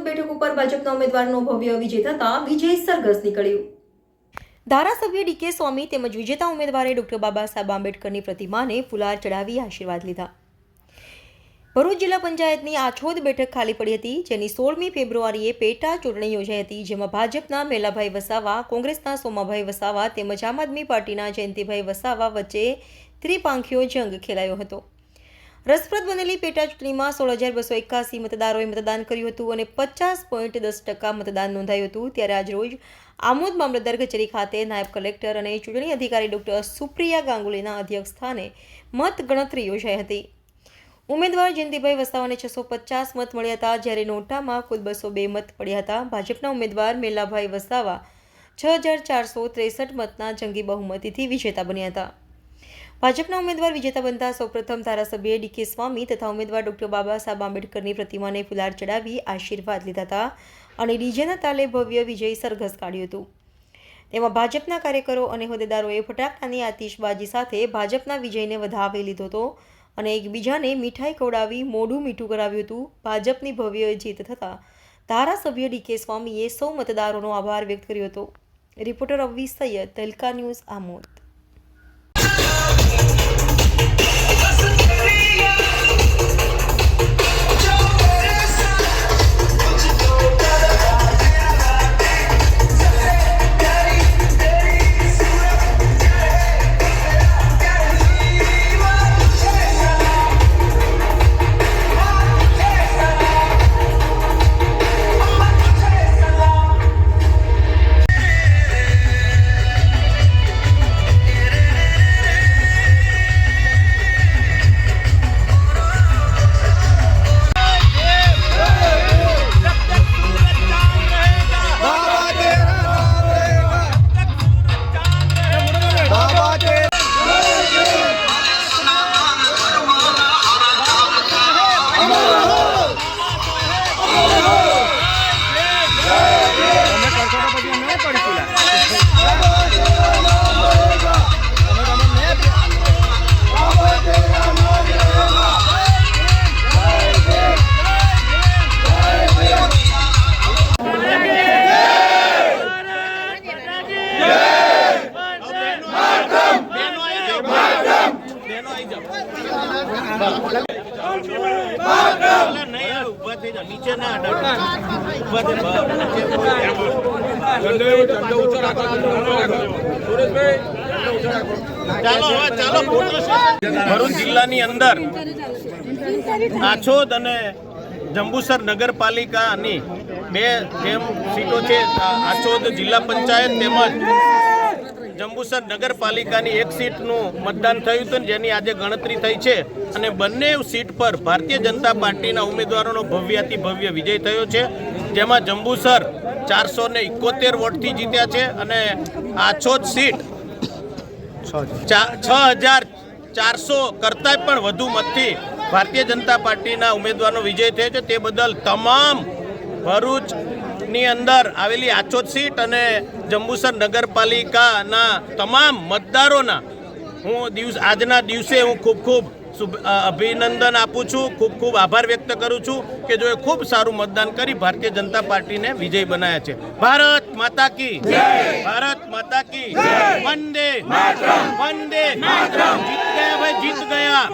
આછોદ બેઠક ઉપર ભાજપના ઉમેદવારનો ભવ્ય વિજય થતા વિજય સરઘસ નીકળ્યું. ધારાસભ્ય ડીકે સ્વામી તેમજ વિજેતા ઉમેદવારે ડોક્ટર બાબા સાહેબ આંબેડકરની પ્રતિમાને ફુલાર ચડાવી આશીર્વાદ લીધા. ભરૂચ જિલ્લા પંચાયતની આછોદ બેઠક ખાલી પડી હતી, જેની સોળમી ફેબ્રુઆરીએ પેટા ચૂંટણી યોજાઈ હતી, જેમાં ભાજપના મેલાભાઈ વસાવા, કોંગ્રેસના સોમાભાઈ વસાવા તેમજ આમ આદમી પાર્ટીના જયંતિભાઈ વસાવા વચ્ચે ત્રિપાંખીયો જંગ ખેલાયો હતો. રસપ્રદ બનેલી પેટા ચૂંટણીમાં સોળ હજાર બસો એકાસી મતદારોએ મતદાન કર્યું હતું અને પચાસ પોઈન્ટ દસ ટકા મતદાન નોંધાયું હતું. ત્યારે આજરોજ આમોદ મામલતદાર કચેરી ખાતે નાયબ કલેક્ટર અને ચૂંટણી અધિકારી ડોક્ટર સુપ્રિયા ગાંગુલીના અધ્યક્ષ સ્થાને મત યોજાઈ હતી. ઉમેદવાર જયંતિભાઈ વસાવાને છસો પચાસ મત મળ્યા હતા. જ્યારે નોટામાં કુલ બસો બે મત પડ્યા હતા. ભાજપના ઉમેદવાર મેલાભાઈ વસાવા છ હજાર ચારસો ત્રેસઠ મતના જંગી બહુમતીથી વિજેતા બન્યા હતા. ભાજપના ઉમેદવાર વિજેતા બનતા સૌપ્રથમ ધારાસભ્ય ડીકે સ્વામી તથા ઉમેદવાર ડોક્ટર બાબા સાહેબ આંબેડકરની પ્રતિમાને ફુલાર ચડાવી આશીર્વાદ લીધા હતા અને ડીજેના તાલે ભવ્ય વિજય સરઘસ કાઢ્યું હતું. તેમાં ભાજપના કાર્યકરો અને હોદ્દેદારોએ ફટાકડાની આતિશબાજી સાથે ભાજપના વિજયને વધાવી લીધો હતો અને એકબીજાને મીઠાઈ ખવડાવી મોઢું મીઠું કરાવ્યું હતું. ભાજપની ભવ્ય જીત થતાં ધારાસભ્ય ડીકે સ્વામીએ સૌ મતદારોનો આભાર વ્યક્ત કર્યો હતો. રિપોર્ટર અવી સૈયદ તલકા ન્યૂઝ આમોદ. નીચે ના અડાડો. ભરૂચ જિલ્લાની અંદર આછોદ અને જંબુસર નગરપાલિકાની બે જેમ સીટો છે આછોદ જિલ્લા પંચાયત તેમજ જંબુસર નગરપાલિકાની એક સીટનું મતદાન થયું હતું જેની આજે ગણતરી થઈ છે. અને બંને સીટ પર ભારતીય જનતા પાર્ટીના ઉમેદવારોનો ભવ્યાતિ ભવ્ય વિજય થયો છે. જેમાં જંબુસર ચારસો ને ઇકોતેર વોટથી જીત્યા છે અને આછોદ સીટ છ હજાર ચારસો કરતાંય પણ વધુ મતથી ભારતીય જનતા પાર્ટીના ઉમેદવારનો વિજય થયો છે. તે બદલ તમામ ભરૂચની અંદર આવેલી આચોદ સીટ અને જંબુસર નગરપાલિકાના તમામ મતદારોના હું દિવસ આજના દિવસે હું ખૂબ ખૂબ અભિનંદન આપું છું. ખૂબ ખૂબ આભાર વ્યક્ત કરું છું કે જો એ ખૂબ સારું મતદાન કરી ભારતીય જનતા પાર્ટીને વિજય બનાવ્યા છે. ભારત માતા કી ભારત માતા કી વંદે વંદે જીત ગયા ભાઈ, જીત ગયા!